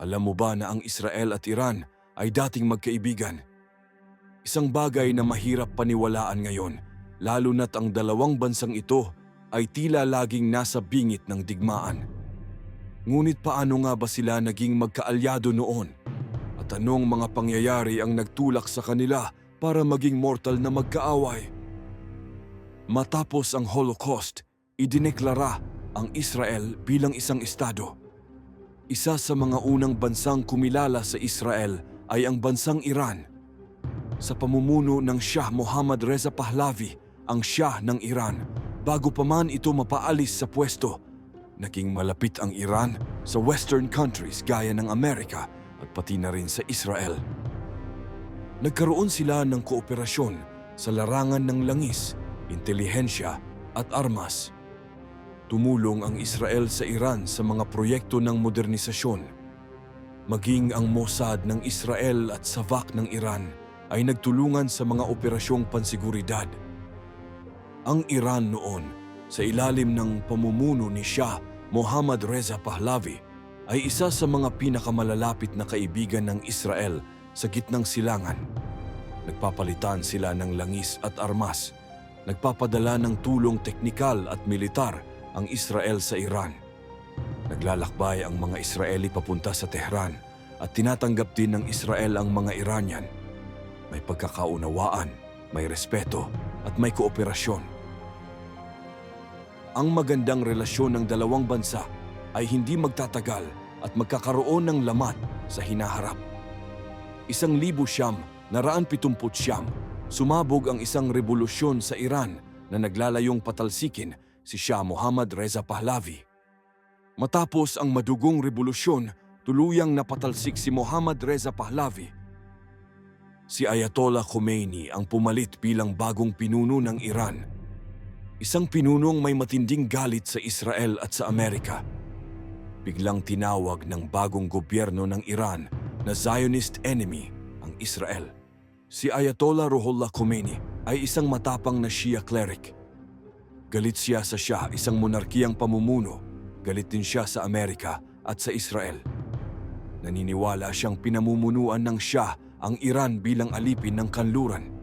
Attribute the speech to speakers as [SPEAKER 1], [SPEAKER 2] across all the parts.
[SPEAKER 1] Alam mo ba na ang Israel at Iran ay dating magkaibigan? Isang bagay na mahirap paniwalaan ngayon, lalo na't ang dalawang bansang ito ay tila laging nasa bingit ng digmaan. Ngunit paano nga ba sila naging magkaalyado noon? At anong mga pangyayari ang nagtulak sa kanila para maging mortal na magkaaway? Matapos ang Holocaust, idineklara ang Israel bilang isang estado. Isa sa mga unang bansang kumilala sa Israel ay ang bansang Iran. Sa pamumuno ng Shah Mohammad Reza Pahlavi, ang Shah ng Iran, bago pa man ito mapaalis sa pwesto, naging malapit ang Iran sa western countries gaya ng Amerika at pati na rin sa Israel. Nagkaroon sila ng kooperasyon sa larangan ng langis, intelihensya at armas. Tumulong ang Israel sa Iran sa mga proyekto ng modernisasyon. Maging ang Mossad ng Israel at Savak ng Iran ay nagtulungan sa mga operasyong pansiguridad. Ang Iran noon, sa ilalim ng pamumuno ni Shah Mohammad Reza Pahlavi, ay isa sa mga pinakamalalapit na kaibigan ng Israel sa gitnang silangan. Nagpapalitan sila ng langis at armas. Nagpapadala ng tulong teknikal at militar ang Israel sa Iran. Naglalakbay ang mga Israeli papunta sa Tehran at tinatanggap din ng Israel ang mga Iranian. May pagkakaunawaan, may respeto at may kooperasyon. Ang magandang relasyon ng dalawang bansa ay hindi magtatagal at magkakaroon ng lamat sa hinaharap. Isang libo siyam, naraan pitumput siyam, sumabog ang isang revolusyon sa Iran na naglalayong patalsikin si Shah Mohammad Reza Pahlavi. Matapos ang madugong revolusyon, tuluyang napatalsik si Mohammad Reza Pahlavi. Si Ayatollah Khomeini ang pumalit bilang bagong pinuno ng Iran. Isang pinunong may matinding galit sa Israel at sa Amerika. Biglang tinawag ng bagong gobyerno ng Iran na Zionist enemy ang Israel. Si Ayatollah Ruhollah Khomeini ay isang matapang na Shia cleric. Galit siya sa Shah, isang monarkiyang pamumuno. Galit din siya sa Amerika at sa Israel. Naniniwala siyang pinamumunuan ng Shah ang Iran bilang alipin ng kanluran.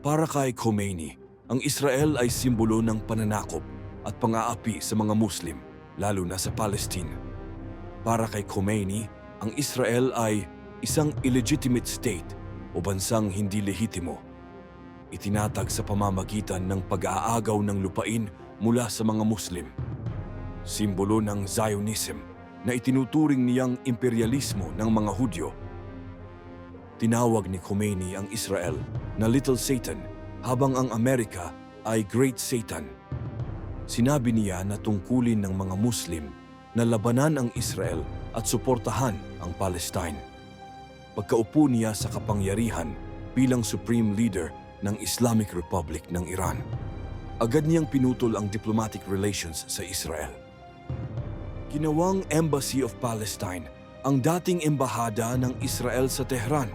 [SPEAKER 1] Para kay Khomeini, ang Israel ay simbolo ng pananakop at pang-aapi sa mga Muslim, lalo na sa Palestine. Para kay Khomeini, ang Israel ay isang illegitimate state o bansang hindi lehitimo. Itinatag sa pamamagitan ng pag-aagaw ng lupain mula sa mga Muslim. Simbolo ng Zionism na itinuturing niyang imperialismo ng mga Hudyo. Tinawag ni Khomeini ang Israel na Little Satan habang ang Amerika ay Great Satan. Sinabi niya na tungkulin ng mga Muslim na labanan ang Israel at suportahan ang Palestine. Pagkaupo niya sa kapangyarihan bilang Supreme Leader ng Islamic Republic ng Iran, agad niyang pinutol ang diplomatic relations sa Israel. Ginawang Embassy of Palestine ang dating embahada ng Israel sa Tehran.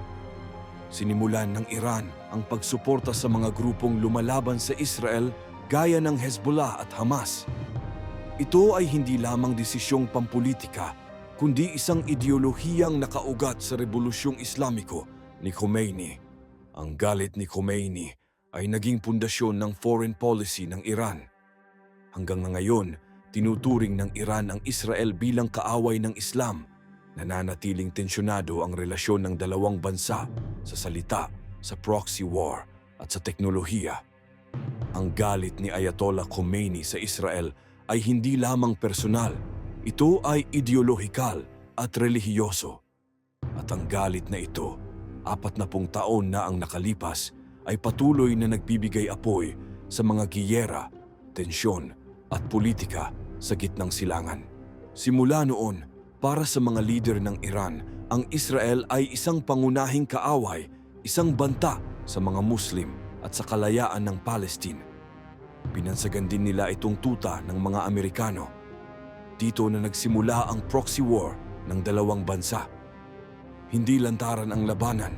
[SPEAKER 1] Sinimulan ng Iran ang pagsuporta sa mga grupong lumalaban sa Israel gaya ng Hezbollah at Hamas. Ito ay hindi lamang desisyong pampolitika, kundi isang ideolohiyang nakaugat sa Rebolusyong Islamiko ni Khomeini. Ang galit ni Khomeini ay naging pundasyon ng foreign policy ng Iran. Hanggang ngayon, tinuturing ng Iran ang Israel bilang kaaway ng Islam. Nananatiling tensyonado ang relasyon ng dalawang bansa sa salita, sa proxy war at sa teknolohiya. Ang galit ni Ayatollah Khomeini sa Israel ay hindi lamang personal, ito ay ideolohikal at relihiyoso. At ang galit na ito, apat na pung taon na ang nakalipas, ay patuloy na nagbibigay apoy sa mga giyera, tensyon at politika sa gitnang silangan. Simula noon, para sa mga leader ng Iran, ang Israel ay isang pangunahing kaaway, isang banta sa mga Muslim at sa kalayaan ng Palestine. Pinansagan din nila itong tuta ng mga Amerikano. Dito na nagsimula ang proxy war ng dalawang bansa. Hindi lantaran ang labanan.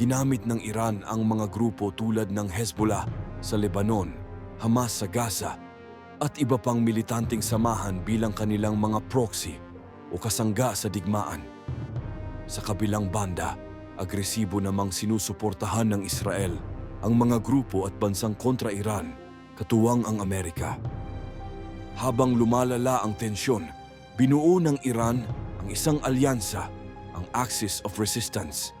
[SPEAKER 1] Ginamit ng Iran ang mga grupo tulad ng Hezbollah sa Lebanon, Hamas sa Gaza, at iba pang militanteng samahan bilang kanilang mga proxy. o kasangga sa digmaan. Sa kabilang banda, agresibo namang sinusuportahan ng Israel ang mga grupo at bansang kontra Iran, katuwang ang Amerika. Habang lumalala ang tensyon, binuo ng Iran ang isang alyansa, ang Axis of Resistance.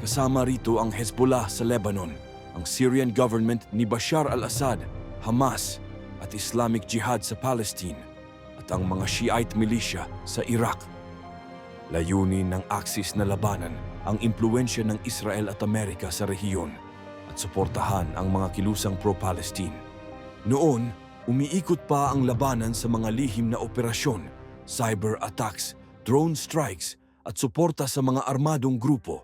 [SPEAKER 1] Kasama rito ang Hezbollah sa Lebanon, ang Syrian government ni Bashar al-Assad, Hamas at Islamic Jihad sa Palestine at ang mga Shiite militia sa Iraq. Layunin ng Axis na labanan ang impluensya ng Israel at Amerika sa rehiyon at suportahan ang mga kilusang pro-Palestine. Noon, umiikot pa ang labanan sa mga lihim na operasyon, cyber attacks, drone strikes at suporta sa mga armadong grupo.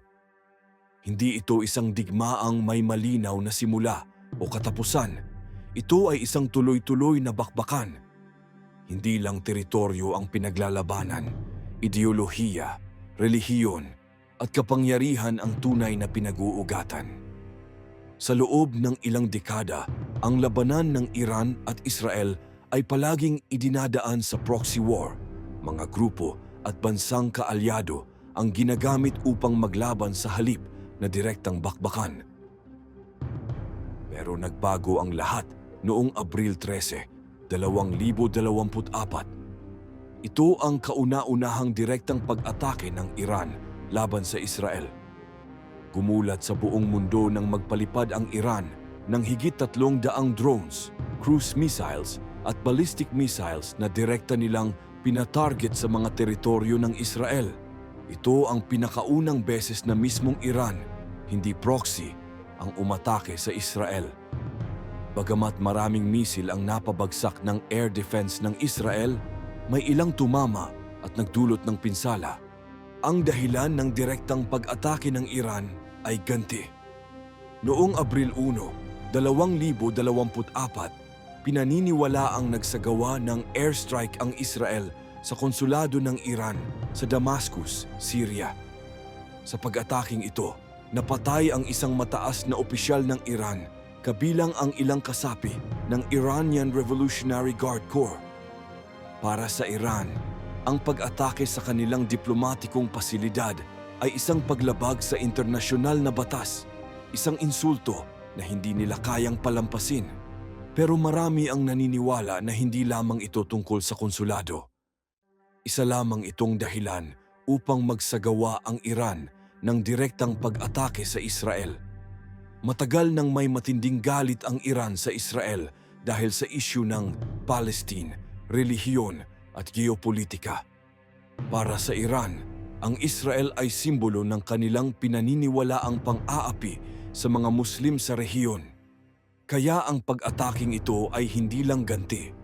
[SPEAKER 1] Hindi ito isang digmaang may malinaw na simula o katapusan. Ito ay isang tuloy-tuloy na bakbakan. Hindi lang teritoryo ang pinaglalabanan, ideolohiya, relihiyon at kapangyarihan ang tunay na pinag-uugatan. Sa loob ng ilang dekada, ang labanan ng Iran at Israel ay palaging idinadaan sa proxy war. Mga grupo at bansang kaalyado ang ginagamit upang maglaban sa halip na direktang bakbakan. Pero nagbago ang lahat noong Abril 13, 2024. Ito ang kauna-unahang direktang pag-atake ng Iran laban sa Israel. Gumulat sa buong mundo nang magpalipad ang Iran ng higit tatlong daang drones, cruise missiles at ballistic missiles na direkta nilang pinatarget sa mga teritoryo ng Israel. Ito ang pinakaunang beses na mismong Iran, hindi proxy, ang umatake sa Israel. Bagamat maraming misil ang napabagsak ng air defense ng Israel, may ilang tumama at nagdulot ng pinsala. Ang dahilan ng direktang pag-atake ng Iran ay ganti. Noong Abril 1, 2024, pinaniniwala ang nagsagawa ng airstrike ang Israel sa konsulado ng Iran sa Damascus, Syria. Sa pag-ataking ito, napatay ang isang mataas na opisyal ng Iran kabilang ang ilang kasapi ng Iranian Revolutionary Guard Corps. Para sa Iran, ang pag-atake sa kanilang diplomatikong pasilidad ay isang paglabag sa internasyonal na batas, isang insulto na hindi nila kayang palampasin. Pero marami ang naniniwala na hindi lamang ito tungkol sa konsulado. Isa lamang itong dahilan upang magsagawa ang Iran ng direktang pag-atake sa Israel. Matagal nang may matinding galit ang Iran sa Israel dahil sa isyu ng Palestine, relihiyon at geopolitika. Para sa Iran, ang Israel ay simbolo ng kanilang pinaniniwalaang pang-aapi sa mga Muslim sa rehiyon. Kaya ang pag-ataking ito ay hindi lang ganti.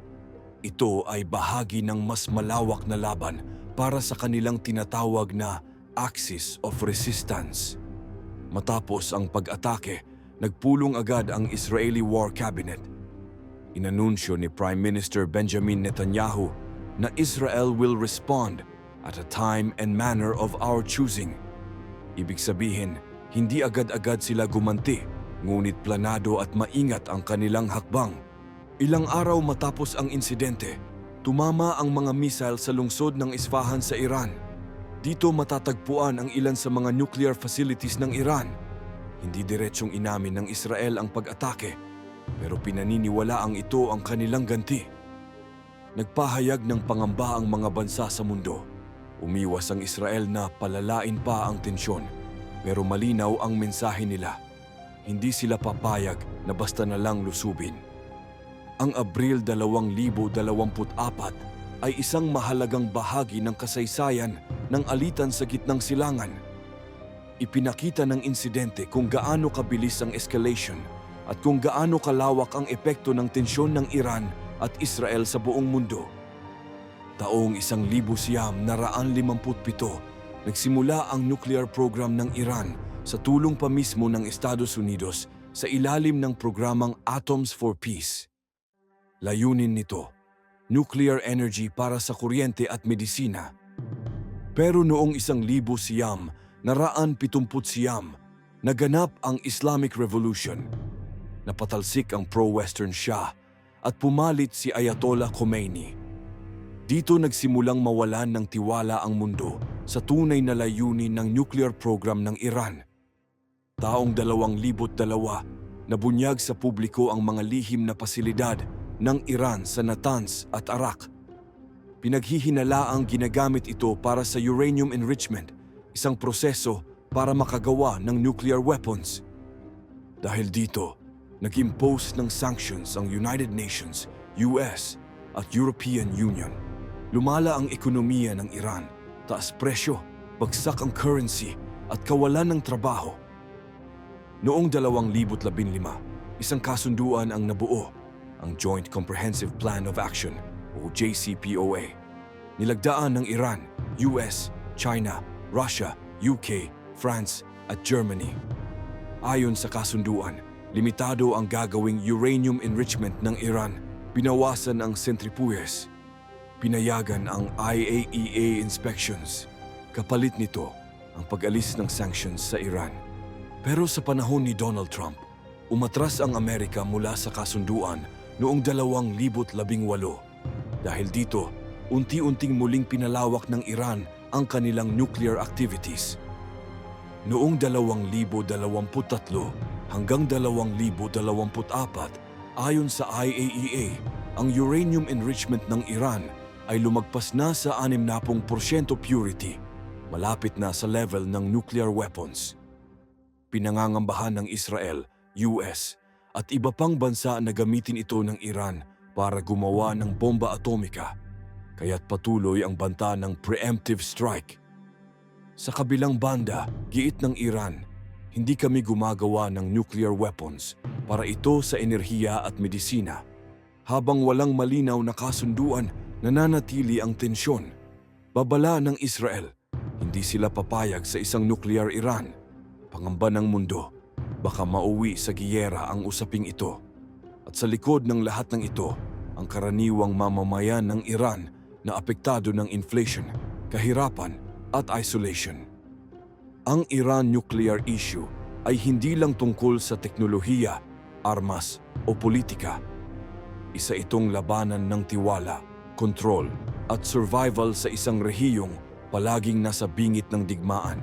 [SPEAKER 1] Ito ay bahagi ng mas malawak na laban para sa kanilang tinatawag na Axis of Resistance. Matapos ang pag-atake, nagpulong agad ang Israeli War Cabinet. Inanunsyo ni Prime Minister Benjamin Netanyahu na Israel will respond at a time and manner of our choosing. Ibig sabihin, hindi agad-agad sila gumanti, ngunit planado at maingat ang kanilang hakbang. Ilang araw matapos ang insidente, tumama ang mga missile sa lungsod ng Isfahan sa Iran. Dito matatagpuan ang ilan sa mga nuclear facilities ng Iran. Hindi diretsyong inamin ng Israel ang pag-atake, pero pinaniniwala ang ito ang kanilang ganti. Nagpahayag ng pangamba ang mga bansa sa mundo. Umiwas ang Israel na palalain pa ang tensyon, pero malinaw ang mensahe nila. Hindi sila papayag na basta na lang lusubin. Ang Abril 2024 ay isang mahalagang bahagi ng kasaysayan ng alitan sa gitnang silangan. Ipinakita ng insidente kung gaano kabilis ang escalation at kung gaano kalawak ang epekto ng tensyon ng Iran at Israel sa buong mundo. Taong isang libo siyam na raan nagsimula ang nuclear program ng Iran sa tulong pa mismo ng Estados Unidos sa ilalim ng programang Atoms for Peace. Layunin nito, nuclear energy para sa kuryente at medisina. Pero noong isang libo siyam, naraan pitumput siyam, naganap ang Islamic Revolution. Napatalsik ang pro-Western Shah at pumalit si Ayatollah Khomeini. Dito nagsimulang mawalan ng tiwala ang mundo sa tunay na layunin ng nuclear program ng Iran. Taong 2002, nabunyag sa publiko ang mga lihim na pasilidad ng Iran sa Natanz at Arak. Pinaghihinalaang ginagamit ito para sa uranium enrichment, isang proseso para makagawa ng nuclear weapons. Dahil dito, nag-impose ng sanctions ang United Nations, US at European Union. Lumala ang ekonomiya ng Iran, taas presyo, bagsak ang currency at kawalan ng trabaho. Noong 2015, isang kasunduan ang nabuo, ang Joint Comprehensive Plan of Action o JCPOA. Nilagdaan ng Iran, US, China, Russia, UK, France at Germany. Ayon sa kasunduan, limitado ang gagawing uranium enrichment ng Iran, binawasan ang centrifuges, pinayagan ang IAEA inspections. Kapalit nito ang pag-alis ng sanctions sa Iran. Pero sa panahon ni Donald Trump, umatras ang Amerika mula sa kasunduan noong 2018. Dahil dito, unti-unting muling pinalawak ng Iran ang kanilang nuclear activities. Noong 2023 hanggang 2024, ayon sa IAEA, ang uranium enrichment ng Iran ay lumagpas na sa 60% purity, malapit na sa level ng nuclear weapons. Pinangangambahan ng Israel, US, at iba pang bansa na gamitin ito ng Iran para gumawa ng bomba atomika, kaya't patuloy ang banta ng preemptive strike. Sa kabilang banda, giit ng Iran, hindi kami gumagawa ng nuclear weapons para ito sa enerhiya at medisina. Habang walang malinaw na kasunduan, nananatili ang tensyon. Babala ng Israel, hindi sila papayag sa isang nuclear Iran. Pangamba ng mundo, baka mauwi sa giyera ang usaping ito. At sa likod ng lahat ng ito, ang karaniwang mamamayan ng Iran na apektado ng inflation, kahirapan at isolation. Ang Iran nuclear issue ay hindi lang tungkol sa teknolohiya, armas o politika. Isa itong labanan ng tiwala, kontrol at survival sa isang rehiyong palaging nasa bingit ng digmaan.